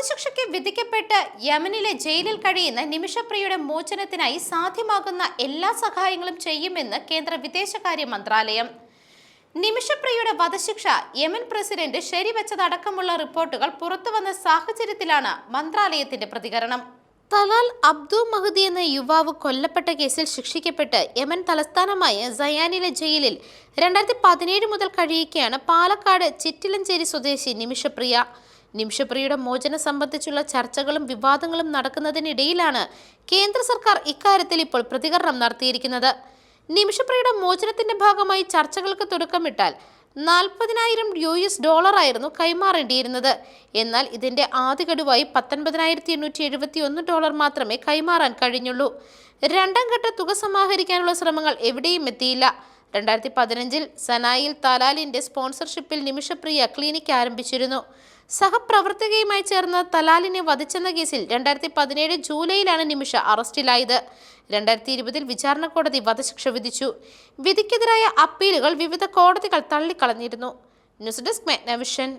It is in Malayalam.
വധശിക്ഷയ്ക്ക് വിധിക്കപ്പെട്ട് യമനിലെ ജയിലിൽ കഴിയുന്ന നിമിഷപ്രിയയുടെ മോചനത്തിനായി സാധ്യമാകുന്ന എല്ലാ സഹായങ്ങളും ചെയ്യുമെന്ന് കേന്ദ്ര വിദേശകാര്യ മന്ത്രാലയം. നിമിഷപ്രിയയുടെ വധശിക്ഷ യമൻ പ്രസിഡന്റ് ശരിവെച്ചതടക്കമുള്ള റിപ്പോർട്ടുകൾ പുറത്തുവന്ന സാഹചര്യത്തിലാണ് മന്ത്രാലയത്തിന്റെ പ്രതികരണം. തലാൽ അബ്ദു മഹദി എന്ന യുവാവ് കൊല്ലപ്പെട്ട കേസിൽ ശിക്ഷിക്കപ്പെട്ട് യമൻ തലസ്ഥാനമായ സയാനിലെ ജയിലിൽ രണ്ടായിരത്തി പതിനേഴ് മുതൽ കഴിയുകയാണ് പാലക്കാട് ചിറ്റിലഞ്ചേരി സ്വദേശി നിമിഷപ്രിയ. നിമിഷപ്രിയയുടെ മോചനം സംബന്ധിച്ചുള്ള ചർച്ചകളും വിവാദങ്ങളും നടക്കുന്നതിനിടയിലാണ് കേന്ദ്ര സർക്കാർ ഇക്കാര്യത്തിൽ ഇപ്പോൾ പ്രതികരണം നടത്തിയിരിക്കുന്നത്. നിമിഷപ്രിയുടെ മോചനത്തിന്റെ ഭാഗമായി ചർച്ചകൾക്ക് തുടക്കമിട്ടാൽ നാൽപ്പതിനായിരം യു എസ് ഡോളറായിരുന്നു കൈമാറേണ്ടിയിരുന്നത്. എന്നാൽ ഇതിന്റെ ആദ്യ ഗഡുവായി പത്തൊൻപതിനായിരത്തി എണ്ണൂറ്റി എഴുപത്തി ഒന്ന് ഡോളർ മാത്രമേ കൈമാറാൻ കഴിഞ്ഞുള്ളൂ. രണ്ടാം ഘട്ട തുക സമാഹരിക്കാനുള്ള ശ്രമങ്ങൾ എവിടെയും എത്തിയില്ല. രണ്ടായിരത്തി പതിനഞ്ചിൽ സനായിൽ തലാലിന്റെ സ്പോൺസർഷിപ്പിൽ നിമിഷപ്രിയ ക്ലിനിക് ആരംഭിച്ചിരുന്നു. സഹപ്രവർത്തകയുമായി ചേർന്ന് തലാലിനെ വധിച്ചെന്ന കേസിൽ രണ്ടായിരത്തി പതിനേഴ് ജൂലൈയിലാണ് നിമിഷ അറസ്റ്റിലായത്. രണ്ടായിരത്തി ഇരുപതിൽ വിചാരണ കോടതി വധശിക്ഷ വിധിച്ചു. വിധിക്കെതിരായ അപ്പീലുകൾ വിവിധ കോടതികൾ തള്ളിക്കളഞ്ഞിരുന്നു. News desk മെഗ്നവിഷൻ